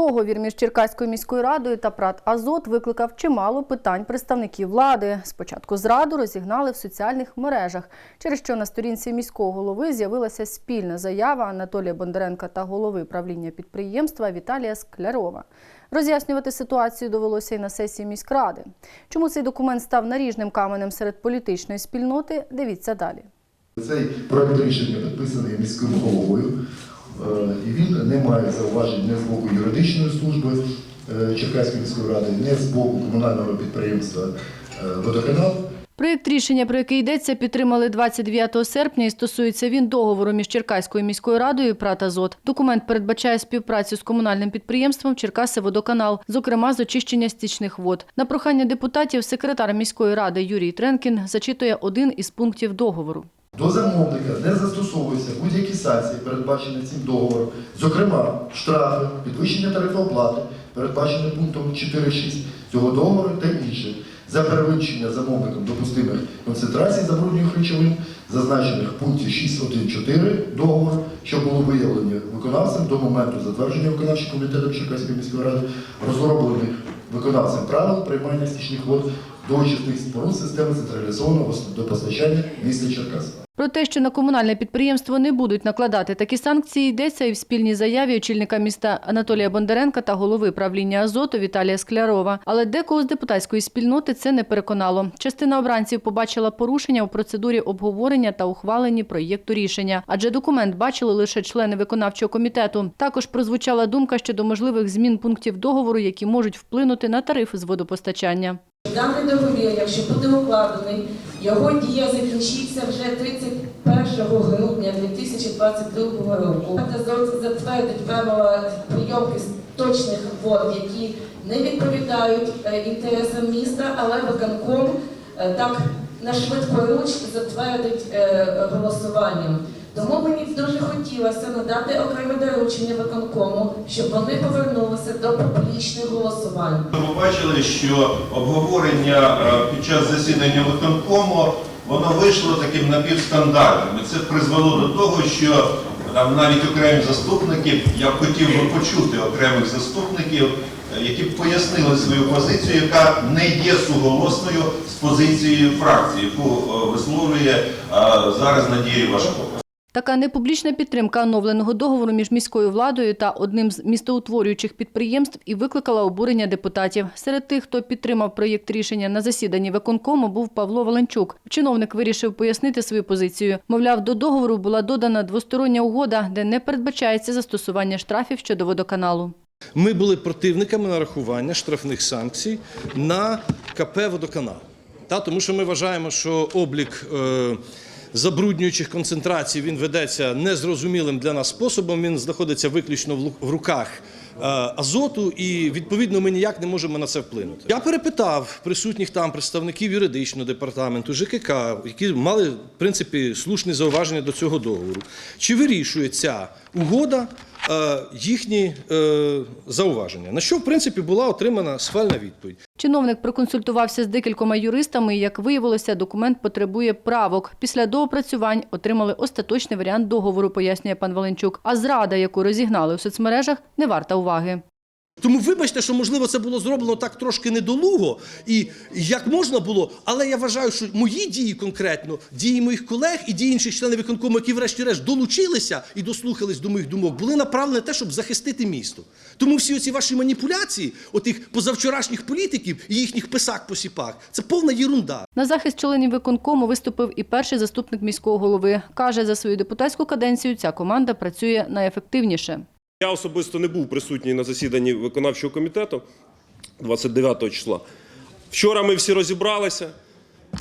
Договір між Черкаською міською радою та ПРАТ Азот викликав чимало питань представників влади. Спочатку зраду розігнали в соціальних мережах, через що на сторінці міського голови з'явилася спільна заява Анатолія Бондаренка та голови правління підприємства Віталія Склярова. Роз'яснювати ситуацію довелося і на сесії міськради. Чому цей документ став наріжним каменем серед політичної спільноти? Дивіться далі. Цей проект рішення підписаний міським головою, е, і він не має зауважень не з боку юридичної служби е, Черкаської міської ради, не з боку комунального підприємства е, «Водоканал». Проєкт рішення, про який йдеться, підтримали 29 серпня і стосується він договору між Черкаською міською радою «Прат Азот». Документ передбачає співпрацю з комунальним підприємством Черкаси Водоканал, зокрема з очищення стічних вод. На прохання депутатів секретар міської ради Юрій Тренкін зачитує один із пунктів договору. До замовника не застосовуються будь-які санкції, передбачені цим договором, зокрема штрафи, підвищення тарифу оплати, передбачені пунктом 4.6 цього договору та інше, за перевищення замовником допустимих концентрацій забруднюючих речовин, зазначених в пункті 6.1.4 договору, що було виявлені виконавцем до моменту затвердження виконавчим комітетом Черкаської міської ради, розроблених виконавцем правил приймання стічних вод до очисних споруд системи централізованого водопостачання міста Черкас. Про те, що на комунальне підприємство не будуть накладати такі санкції, йдеться і в спільній заяві очільника міста Анатолія Бондаренка та голови правління Азоту Віталія Склярова. Але декого з депутатської спільноти це не переконало. Частина обранців побачила порушення у процедурі обговорення та ухваленні проєкту рішення, адже документ бачили лише члени виконавчого комітету. Також прозвучала думка щодо можливих змін пунктів договору, які можуть вплинути на тарифи з водопостачання. Даний договір, якщо буде укладений, його дія закінчиться вже 31 грудня 2022 року. Затвердить правила прийомки точних вод, які не відповідають е, інтересам міста, але виконком е, так на швидкоруч затвердить е, голосуванням. Тому мені дуже хотілося надати окреме доручення виконкому, щоб вони повернулися до публічних голосувань. Ми бачили, що обговорення е, під час засідання виконкому воно вийшло таким напівстандартним. Це призвело до того, що там навіть окремі заступники, я б хотів би почути окремих заступників, е, які б пояснили свою позицію, яка не є суголосною з позицією фракції, яку е, висловлює зараз Надія Важко. Така непублічна підтримка оновленого договору між міською владою та одним з містоутворюючих підприємств і викликала обурення депутатів. Серед тих, хто підтримав проєкт рішення на засіданні виконкому, був Павло Валенчук. Чиновник вирішив пояснити свою позицію. Мовляв, до договору була додана двостороння угода, де не передбачається застосування штрафів щодо водоканалу. Ми були противниками нарахування штрафних санкцій на КП «Водоканал». Тому що ми вважаємо, що облік е, забруднюючих концентрацій він ведеться незрозумілим для нас способом. Він знаходиться виключно в руках е, азоту, і відповідно ми ніяк не можемо на це вплинути. Я перепитав присутніх там представників юридичного департаменту, ЖКК, які мали в принципі слушні зауваження до цього договору. Чи вирішує ця угода їхні е, зауваження? На що в принципі була отримана схвальна відповідь. Чиновник проконсультувався з декількома юристами. Як виявилося, документ потребує правок. Після доопрацювань отримали остаточний варіант договору, пояснює пан Валенчук. А зрада, яку розігнали у соцмережах, не варта уваги. Тому вибачте, що можливо це було зроблено так трошки недолуго і як можна було, але я вважаю, що мої дії конкретно, дії моїх колег і дії інших членів виконкому, які врешті-решт долучилися і дослухались до моїх думок, були направлені на те, щоб захистити місто. Тому всі оці ваші маніпуляції, отих позавчорашніх політиків і їхніх писак-посіпак, це повна єрунда. На захист членів виконкому виступив і перший заступник міського голови. Каже, за свою депутатську каденцію ця команда працює найефективніше. Я особисто не був присутній на засіданні виконавчого комітету 29 числа. Вчора ми всі розібралися.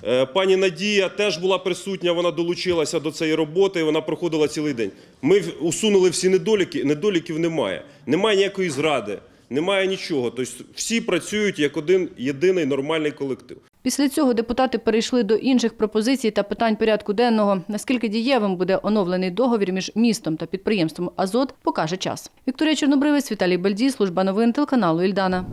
Е, Пані Надія теж була присутня, вона долучилася до цієї роботи, вона проходила цілий день. Ми усунули всі недоліки, недоліків немає. Немає ніякої зради, немає нічого. Тобто всі працюють як один єдиний нормальний колектив. Після цього депутати перейшли до інших пропозицій та питань порядку денного. Наскільки дієвим буде оновлений договір між містом та підприємством Азот, покаже час. Вікторія Чорнобривець, Віталій Бальді, служба новин телеканалу Ільдана.